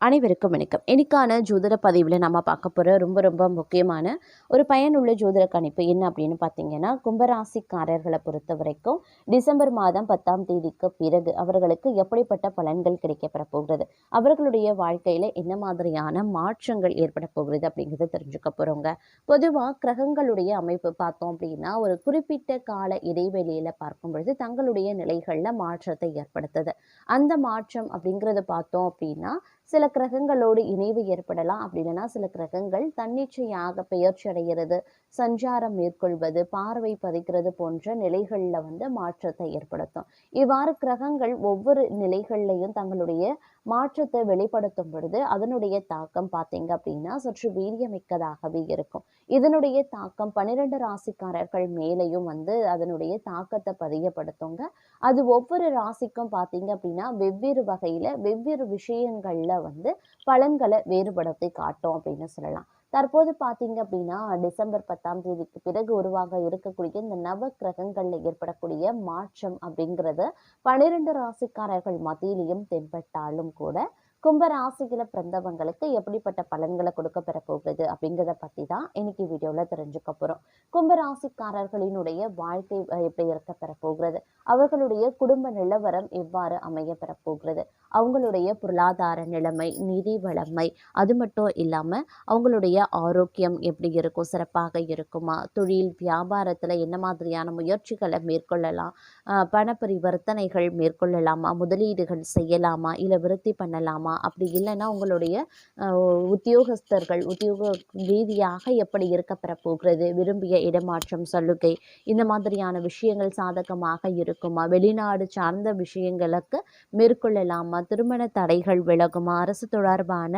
அனைவருக்கும் வணக்கம். இன்னைக்கான ஜோதிட பதிவில் நம்ம பார்க்க போகிற ரொம்ப ரொம்ப முக்கியமான ஒரு பயனுள்ள ஜோதிட கணிப்பு என்ன அப்படின்னு பார்த்தீங்கன்னா கும்பராசிக்காரர்களை பொறுத்த வரைக்கும் டிசம்பர் மாதம் பத்தாம் தேதிக்கு பிறகு அவர்களுக்கு எப்படிப்பட்ட பலன்கள் கிடைக்கப்பெற போகிறது? அவர்களுடைய வாழ்க்கையில் என்ன மாதிரியான மாற்றங்கள் ஏற்பட போகிறது அப்படிங்கிறத தெரிஞ்சுக்க போகிறோங்க பொதுவாக கிரகங்களுடைய அமைப்பு பார்த்தோம் அப்படின்னா ஒரு குறிப்பிட்ட கால இடைவெளியில் பார்க்கும் பொழுது தங்களுடைய நிலைகளில் மாற்றத்தை ஏற்படுத்துது. அந்த மாற்றம் அப்படிங்கிறத பார்த்தோம் அப்படின்னா சில கிரகங்களோடு இணைவு ஏற்படலாம் அப்படி இல்லைன்னா சில கிரகங்கள் தன்னிச்சையாக பெயர்ச்சி அடைகிறது சஞ்சாரம் மேற்கொள்வது பார்வை பதிக்கிறது போன்ற நிலைகளில் வந்து மாற்றத்தை ஏற்படுத்தும். இவ்வாறு கிரகங்கள் ஒவ்வொரு நிலைகள்லையும் தங்களுடைய மாற்றத்தை வெளிப்படுத்தும் பொழுது அதனுடைய தாக்கம் பார்த்தீங்க அப்படின்னா சற்று வீரியமிக்கதாகவே இருக்கும். இதனுடைய தாக்கம் பன்னிரண்டு ராசிக்காரர்கள் மேலேயும் வந்து அதனுடைய தாக்கத்தை பதியப்படுத்துங்க. அது ஒவ்வொரு ராசிக்கும் பார்த்தீங்க அப்படின்னா வெவ்வேறு வகையில் வெவ்வேறு விஷயங்களில் வந்து பலன்களை வேறுபடுத்தி காட்டும் அப்படின்னு சொல்லலாம். தற்போது பார்த்தீங்க அப்படின்னா டிசம்பர் பத்தாம் தேதிக்கு பிறகு உருவாக இருக்கக்கூடிய இந்த நவ கிரகங்களில் ஏற்படக்கூடிய மாற்றம் அப்படிங்கிறது பனிரெண்டு ராசிக்காரர்கள் மத்தியிலையும் தென்பட்டாலும் கூட கும்ப பிறந்தவங்களுக்கு எப்படிப்பட்ட பலன்களை கொடுக்க பெற போகுது அப்படிங்கிறத பற்றி தான் இன்னைக்கு வீடியோவில் தெரிஞ்சுக்க போகிறோம் கும்பராசிக்காரர்களினுடைய வாழ்க்கை எப்படி இருக்க பெற போகிறது? அவர்களுடைய குடும்ப நிலவரம் எவ்வாறு அமைய பெற போகிறது? அவங்களுடைய பொருளாதார நிலைமை நிதி வளமை அது மட்டும் இல்லாமல் அவங்களுடைய ஆரோக்கியம் எப்படி இருக்கும்? சிறப்பாக இருக்குமா? தொழில் வியாபாரத்தில் என்ன மாதிரியான முயற்சிகளை மேற்கொள்ளலாம்? பண பரிவர்த்தனைகள் மேற்கொள்ளலாமா? முதலீடுகள் செய்யலாமா? இல்லை விருத்தி பண்ணலாமா? பண்ணலாமா அப்படி இல்லைன்னா உங்களுடைய உத்தியோகஸ்தர்கள் உத்தியோக ரீதியாக எப்படி இருக்கப்பெற போகிறது விரும்பிய இடமாற்றம் சலுகை இந்த மாதிரியான விஷயங்கள் சாதகமாக இருக்குமா? வெளிநாடு சார்ந்த விஷயங்களுக்கு மேற்கொள்ளலாமா? திருமண தடைகள் விலகுமா? அரசு தொடர்பான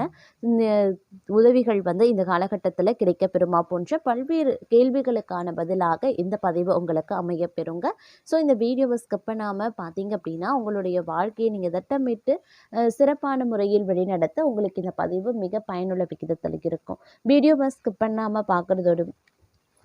உதவிகள் வந்து இந்த காலகட்டத்தில் கிடைக்கப்பெறுமா? போன்ற பல்வேறு கேள்விகளுக்கான பதிலாக இந்த பதிவு உங்களுக்கு அமைய பெறுங்க ஸோ இந்த வீடியோவை ஸ்கிப் பண்ணாமல் பார்த்தீங்க அப்படின்னா உங்களுடைய வாழ்க்கையை நீங்கள் திட்டமிட்டு சிறப்பான முறை முறையில் வழிநடத்த உங்களுக்கு இந்த பதிவு மிக பயனுள்ள விகிதத்தில் இருக்கும். வீடியோவை ஸ்கிப் பண்ணாமல் பார்க்குறதோடு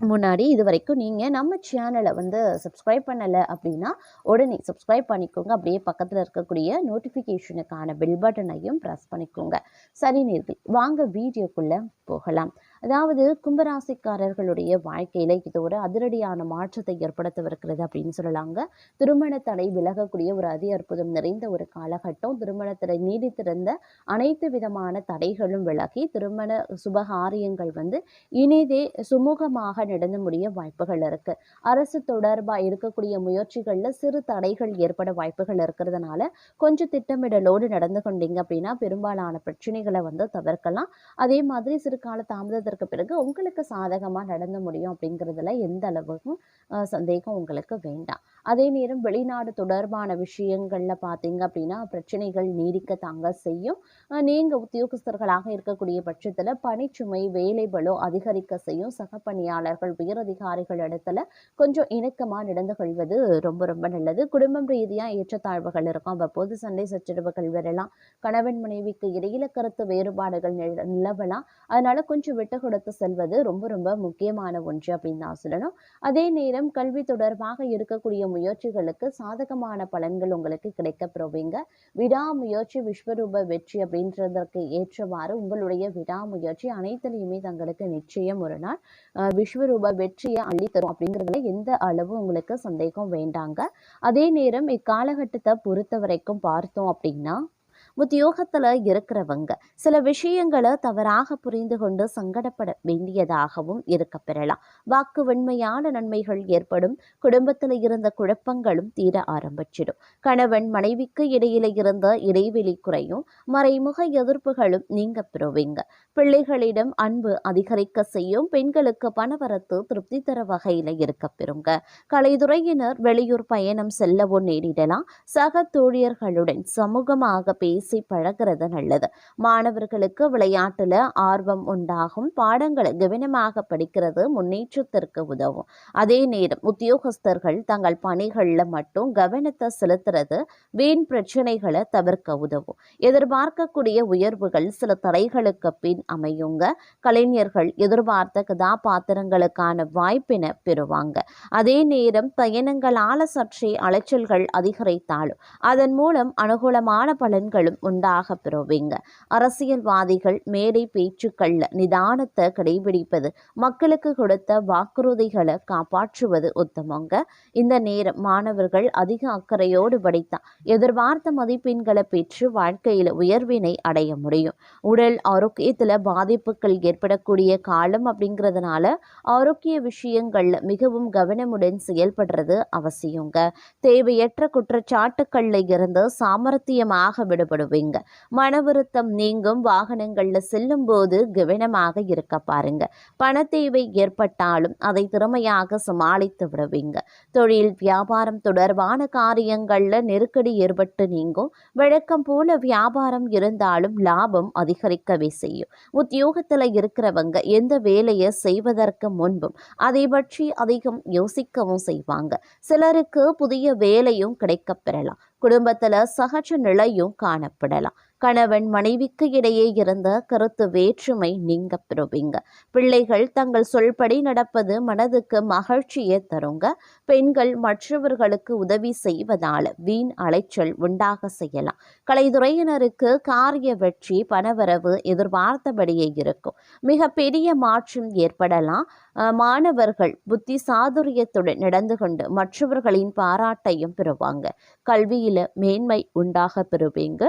முன்னாடி இது வரைக்கும் நீங்கள் நம்ம சேனலை வந்து சப்ஸ்கிரைப் பண்ணலை அப்படின்னா உடனே சப்ஸ்கிரைப் பண்ணிக்கோங்க. அப்படியே பக்கத்தில் இருக்கக்கூடிய நோட்டிஃபிகேஷனுக்கான பெல் பட்டனையும் ப்ரெஸ் பண்ணிக்கோங்க. சரி நேர்கள் வாங்க வீடியோக்குள்ளே போகலாம். அதாவது கும்பராசிக்காரர்களுடைய வாழ்க்கையில் இது ஒரு அதிரடியான மாற்றத்தை ஏற்படுத்தவிருக்கிறது அப்படின்னு சொல்லலாங்க. திருமண தடை விலகக்கூடிய ஒரு அதி அற்புதம் நிறைந்த ஒரு காலகட்டம். திருமணத்தடை நீடித்திருந்த அனைத்து விதமான தடைகளும் விலகி திருமண சுபகாரியங்கள் வந்து இனிதே சுமூகமாக நடந்து முடிய வாய்ப்புகள் இருக்கு. அரசு தொடர்பாக இருக்கக்கூடிய முயற்சிகளில் சிறு தடைகள் ஏற்பட வாய்ப்புகள் இருக்கிறதுனால கொஞ்சம் திட்டமிடலோடு நடந்து கொண்டீங்க அப்படின்னா பெரும்பாலான பிரச்சனைகளை வந்து தவிர்க்கலாம். அதே மாதிரி சிறு கால தாமதத்திற்கு அதற்கு பிறகு உங்களுக்கு சாதகமாக நடந்து முடியும் அப்படிங்கிறதுல எந்த அளவுக்கும் சந்தேகம் உங்களுக்கு வேண்டாம். அதே நேரம் வெளிநாடு தொடர்பான விஷயங்களில் பார்த்தீங்க அப்படின்னா பிரச்சனைகள் நீடிக்க தாங்க செய்யும். நீங்கள் உத்தியோகஸ்தர்களாக இருக்கக்கூடிய பட்சத்தில் பணிச்சுமை வேலை பலோ அதிகரிக்க செய்யும். சக பணியாளர்கள் உயரதிகாரிகள் இடத்துல கொஞ்சம் இணக்கமாக நடந்து கொள்வது ரொம்ப ரொம்ப நல்லது. குடும்பம் ரீதியாக ஏற்றத்தாழ்வுகள் இருக்கும். அவ்வப்போது சண்டை சச்சரவுகள் வரலாம். கணவன் மனைவிக்கு இடையில கருத்து வேறுபாடுகள் நிலவலாம். அதனால கொஞ்சம் விட்டு கொடுத்து செல்வது ரொம்ப ரொம்ப முக்கியமான ஒன்று அப்படின்னு தான் சொல்லணும். அதே நேரம் கல்வி தொடர்பாக இருக்கக்கூடிய முயற்சிகளுக்கு சாதகமான பலன்கள் உங்களுக்கு கிடைக்க பெறுவீங்க விடாமுயற்சி விஸ்வரூப வெற்றி அப்படின்றதற்கு ஏற்றவாறு உங்களுடைய விடாமுயற்சி அனைத்துலையுமே தங்களுக்கு நிச்சயம் ஒரு நாள். விஸ்வரூப வெற்றியை அள்ளித்தரும் அப்படிங்கிறதுல எந்த அளவு உங்களுக்கு சந்தேகம் வேண்டாங்க. அதே நேரம் இக்காலகட்டத்தை பொறுத்த வரைக்கும் பார்த்தோம் அப்படின்னா உத்தியோகத்தில் இருக்கிறவங்க சில விஷயங்களை தவறாக புரிந்து கொண்டு சங்கடப்பட வேண்டியதாகவும் இருக்க பெறலாம். வாக்கு வெண்மையான நன்மைகள் ஏற்படும். குடும்பத்தில் இருந்த குழப்பங்களும் தீர ஆரம்பிச்சிடும். கணவன் மனைவிக்கு இடையில இருந்த இடைவெளி குறையும். மறைமுக எதிர்ப்புகளும் நீங்க பெறுவீங்க. பிள்ளைகளிடம் அன்பு அதிகரிக்க செய்யும். பெண்களுக்கு பணவரத்து திருப்தி தர வகையில இருக்க பெறுங்க. கலைத்துறையினர் வெளியூர் பயணம் செல்லவும் நேரிடலாம். சக தோழியர்களுடன் சமூகமாக பேசி பேசி பழகிறது நல்லது. மாணவர்களுக்கு விளையாட்டில் ஆர்வம் உண்டாகும். பாடங்களை கவனமாக படிக்கிறது முன்னேற்றத்திற்கு உதவும். அதே நேரம் உத்தியோகஸ்தர்கள் தங்கள் பணிகளில் மட்டும் கவனத்தை செலுத்துறது வீண் பிரச்சனைகளை தவிர்க்க உதவும். எதிர்பார்க்கக்கூடிய உயர்வுகள் சில தடைகளுக்கு பின் அமையுங்க. கலைஞர்கள் எதிர்பார்த்த கதாபாத்திரங்களுக்கான வாய்ப்பினை பெறுவாங்க. அதே நேரம் பயணங்களால சற்றே அலைச்சல்கள் அதிகரித்தாலும் அதன் மூலம் அனுகூலமான பலன்களும் மாற்றம் உண்டாக பெறுவீங்க. அரசியல்வாதிகள் மேடை பேச்சுக்கள்ல நிதானத்தை கடைபிடிப்பது மக்களுக்கு கொடுத்த வாக்குறுதிகளை காப்பாற்றுவது உத்தமங்க. இந்த நேரம் மாணவர்கள் அதிக அக்கறையோடு படித்தா எதிர்பார்த்த மதிப்பெண்களை பெற்று வாழ்க்கையில் உயர்வினை அடைய முடியும். உடல் ஆரோக்கியத்துல பாதிப்புகள் ஏற்படக்கூடிய காலம் அப்படிங்கிறதுனால ஆரோக்கிய விஷயங்கள்ல மிகவும் கவனமுடன் செயல்படுறது அவசியங்க. தேவையற்ற குற்றச்சாட்டுக்கள்ல இருந்து சாமர்த்தியமாக விடுபடுவீங்க மன வருத்தம் நீங்கும் வாகனங்கள்ல செல்லும் போது கவனமாக இருக்க பாருங்க. பண தேவை ஏற்பட்டாலும் அதை திறமையாக சமாளித்து விடுவீங்க. தொழில் வியாபாரம் தொடர்பான காரியங்கள்ல நெருக்கடி ஏற்பட்டு நீங்கும். வழக்கம் போல வியாபாரம் இருந்தாலும் லாபம் அதிகரிக்கவே செய்யும். உத்தியோகத்துல இருக்கிறவங்க எந்த வேலையை செய்வதற்கு முன்பும் அதை பற்றி அதிகம் யோசிக்கவும் செய்வாங்க. சிலருக்கு புதிய வேலையும் கிடைக்கப் பெறலாம். குடும்பத்தில் சகஜ நிலையும் காணப்படலாம். கணவன் மனைவிக்கு இடையே இருந்த கருத்து வேற்றுமை நீங்க பெறுவீங்க பிள்ளைகள் தங்கள் சொல்படி நடப்பது மனதுக்கு மகிழ்ச்சியை தருங்க. பெண்கள் மற்றவர்களுக்கு உதவி செய்வதால் வீண் அலைச்சல் உண்டாக செய்யலாம். கலைத்துறையினருக்கு காரிய வெற்றி பணவரவு எதிர்பார்த்தபடியே இருக்கும். மிக பெரிய மாற்றம் ஏற்படலாம். மாணவர்கள் புத்தி சாதுரியத்துடன் நடந்து கொண்டு மற்றவர்களின் பாராட்டையும் பெறுவாங்க. கல்வியில மேன்மை உண்டாக பெறுவீங்க.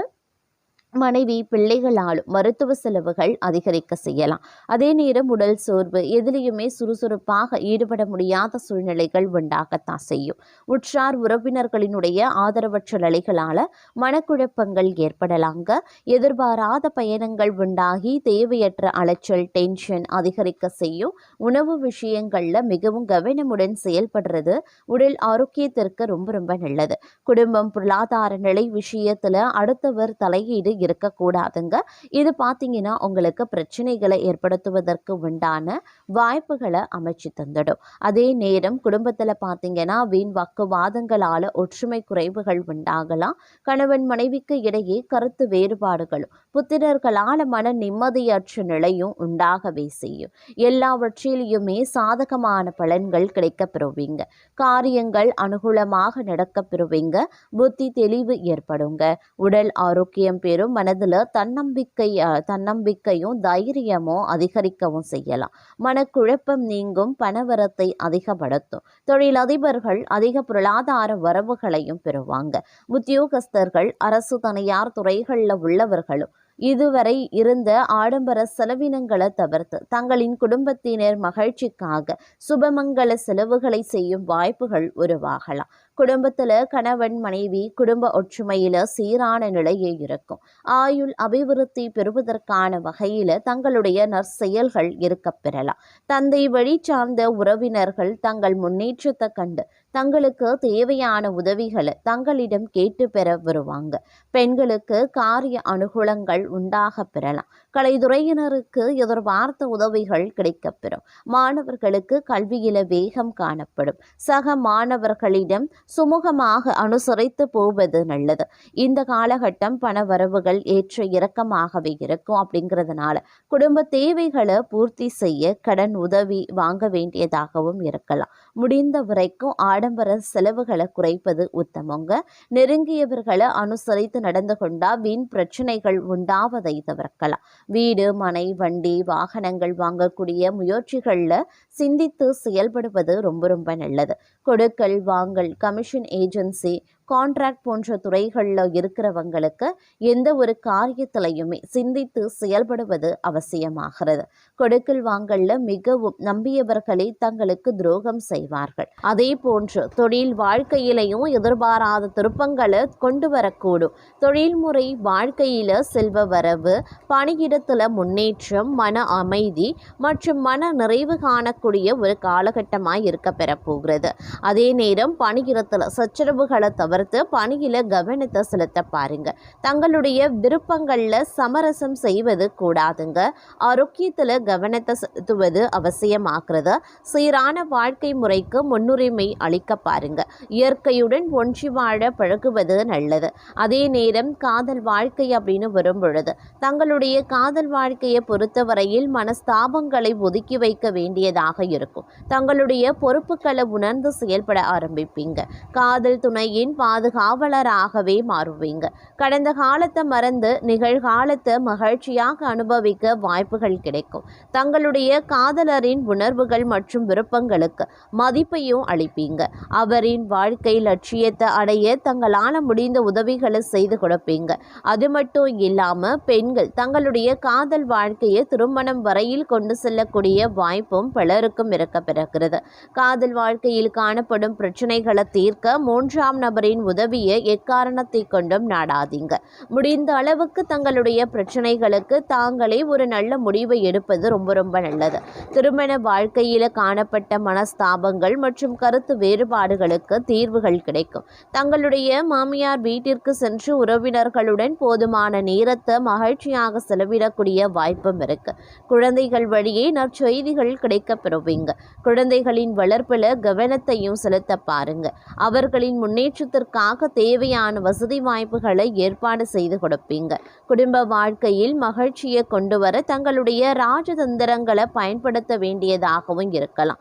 மனைவி பிள்ளைகளாலும் மருத்துவ செலவுகள் அதிகரிக்க செய்யலாம். அதே நேரம் உடல் சோர்வு எதிலையுமே சுறுசுறுப்பாக ஈடுபட முடியாத சூழ்நிலைகள் உண்டாகத்தான் செய்யும். உற்றார் உறவினர்களினுடைய ஆதரவற்ற நிலைகளால மனக்குழப்பங்கள் ஏற்படலாங்க. எதிர்பாராத பயணங்கள் உண்டாகி தேவையற்ற அலைச்சல் டென்ஷன் அதிகரிக்க செய்யும். உணவு விஷயங்கள்ல மிகவும் கவனமுடன் செயல்படுறது உடல் ஆரோக்கியத்திற்கு ரொம்ப ரொம்ப நல்லது. குடும்பம் பொருளாதார நிலை விஷயத்துல அடுத்தவர் தலையீடு இருக்கக்கூடாதுங்க. இது பார்த்தீங்கன்னா உங்களுக்கு பிரச்சனைகளை ஏற்படுத்துவதற்கு உண்டான வாய்ப்புகளை அமைச்சு தந்துடும். அதே நேரம் குடும்பத்தில் பார்த்தீங்கன்னா வீண் வாக்குவாதங்களால் ஒற்றுமை குறைவுகள் உண்டாகலாம். கணவன் மனைவிக்கு இடையே கருத்து வேறுபாடுகளும் புத்திரர்களால மன நிம்மதியற்ற நிலையும் உண்டாகவே செய்யும். எல்லாவற்றிலையுமே சாதகமான பலன்கள் கிடைக்கப் பெறுவீங்க. காரியங்கள் அனுகூலமாக நடக்கப் பெறுவீங்க. புத்தி தெளிவு ஏற்படுங்க. உடல் ஆரோக்கியம் பெறும் மனதில் தன்னம்பிக்கை தன்னம்பிக்கையும் தைரியமும் அதிகரிக்கவும் செய்யலாம். மனக்குழப்பம் நீங்கும் பணவரத்தை அதிகப்படுத்தும். தொழிலதிபர்கள் அதிக பொருளாதார வரவுகளையும் பெறுவாங்க. உத்தியோகஸ்தர்கள் அரசு தனியார் துறைகளில் உள்ளவர்களும் இதுவரை இருந்த ஆடம்பர செலவினங்களை தவிர்த்து தங்களின் குடும்பத்தினர் மகிழ்ச்சிக்காக சுபமங்கல செலவுகளை செய்யும் வாய்ப்புகள் உருவாகலாம். குடும்பத்துல கணவன் மனைவி குடும்ப ஒற்றுமையில சீரான நிலையே இருக்கும். ஆயுள் அபிவிருத்தி பெறுவதற்கான வகையில தங்களுடைய நற்செயல்கள் இருக்க பெறலாம் தந்தை வழி சார்ந்த உறவினர்கள் தங்கள் முன்னேற்றத்தை கண்டு தங்களுக்கு தேவையான உதவிகளை தங்களிடம் கேட்டு பெற வருவாங்க. பெண்களுக்கு காரிய அனுகூலங்கள் உண்டாக பெறலாம். கலைத்துறையினருக்கு எதிர்பார்த்த உதவிகள் கிடைக்கப்பெறும். மாணவர்களுக்கு கல்வியில வேகம் காணப்படும். சக மாணவர்களிடம் சுமூகமாக அனுசரித்து போவது நல்லது. இந்த காலகட்டம் பண வரவுகள் ஏற்ற இறக்கமாகவே இருக்கும் அப்படிங்கிறதுனால குடும்ப தேவைகளை பூர்த்தி செய்ய கடன் உதவி வாங்க வேண்டியதாகவும் இருக்கலாம். முடிந்த வரைக்கும் ஆடம்பர செலவுகளை குறைப்பது உத்தமங்க. நெருங்கியவர்களை அனுசரித்து நடந்து கொண்டா வீண் பிரச்சனைகள் உண்டாவதை தவிர்க்கலாம். வீடு மனை வண்டி வாகனங்கள் வாங்கக்கூடிய முயற்சிகளில் சிந்தித்து செயல்படுவது ரொம்ப ரொம்ப நல்லது. கொடுக்கல் வாங்கல் கமிஷன் ஏஜென்சி கான்ட்ராக்ட் போன்ற துறைகளில் இருக்கிறவங்களுக்கு எந்த ஒரு காரியத்திலையுமே சிந்தித்து செயல்படுவது அவசியமாகிறது. கொடுக்கல் வாங்கல்ல மிகவும் நம்பியவர்களே தங்களுக்கு துரோகம் செய்வார்கள். அதே போன்று தொழில் வாழ்க்கையிலையும் எதிர்பாராத திருப்பங்களை கொண்டு வரக்கூடும். தொழில்முறை வாழ்க்கையில செல்வ வரவு பணியிடத்துல முன்னேற்றம் மன அமைதி மற்றும் மன நிறைவு காணக்கூடிய ஒரு காலகட்டமாய் இருக்க பெறப்போகிறது அதே நேரம் பணியிடத்துல சச்சரவுகளை தவிர்த்து பணியில் கவனத்தை செலுத்த பாருங்க. தங்களுடைய விருப்பங்களில் சமரசம் செய்வது கூடாதுங்க. ஆரோக்கியத்தில் கவனத்தை செலுத்துவது அவசியமாகிறது. சீரான வாழ்க்கை முறைக்கு முன்னுரிமை அளிக்க பாருங்க. இயற்கையுடன் ஒன்றி வாழ பழகுவது நல்லது. அதே நேரம் காதல் வாழ்க்கை அப்படின்னு வரும் பொழுது தங்களுடைய காதல் வாழ்க்கையை பொறுத்தவரையில் மனஸ்தாபங்களை ஒதுக்கி வைக்க வேண்டியதாக இருக்கும். தங்களுடைய பொறுப்புகளை உணர்ந்து செயல்பட ஆரம்பிப்பீங்க. காதல் துணையின் பாதுகாவலராகவே மாறுவீங்க. கடந்த காலத்தை மறந்து நிகழ்காலத்தை மகிழ்ச்சியாக அனுபவிக்க வாய்ப்புகள் கிடைக்கும். தங்களுடைய காதலரின் உணர்வுகள் மற்றும் விருப்பங்களுக்கு மதிப்பையும் அளிப்பீங்க. அவரின் வாழ்க்கை லட்சியத்தை அடைய தங்களால் முடிந்த உதவிகளை செய்து கொடுப்பீங்க. அது மட்டும் இல்லாமல் பெண்கள் தங்களுடைய காதல் வாழ்க்கையை திருமணம் வரையில் கொண்டு செல்லக்கூடிய வாய்ப்பும் பலருக்கும் இருக்க பிறக்கிறது. காதல் வாழ்க்கையில் காணப்படும் பிரச்சனைகளை தீர்க்க மூன்றாம் நபரின் உதவியை எக்காரணத்தை கொண்டும் நாடாதீங்க. முடிந்த அளவுக்கு தங்களுடைய பிரச்சனைகளுக்கு தாங்களே ஒரு நல்ல முடிவை எடுப்பது ரொம்ப ரொம்ப நல்லது. திருமண வாழ்க்கையில் காணப்பட்ட மனஸ்தாபங்கள் மற்றும் கருத்து வேறுபாடுகளுக்கு தீர்வுகள் கிடைக்கும். தங்களுடைய மாமியார் வீட்டிற்கு சென்று உறவினர்களுடன் போதுமான நேரத்தை மகிழ்ச்சியாக செலவிடக்கூடிய வாய்ப்பும் இருக்கு. குழந்தைகள் வழியே நற்செய்திகள் கிடைக்க பெறுவீங்க. குழந்தைகளின் வளர்ப்பில் கவனத்தையும் செலுத்த பாருங்க. அவர்களின் முன்னேற்றத்திற்கு முன்னேற்றத்திற்காக தேவையான வசதி வாய்ப்புகளை ஏற்பாடு செய்து கொடுப்பீங்க. குடும்ப வாழ்க்கையில் மகிழ்ச்சியை கொண்டு வர தங்களுடைய ராஜதந்திரங்களை பயன்படுத்த வேண்டியதாகவும் இருக்கலாம்.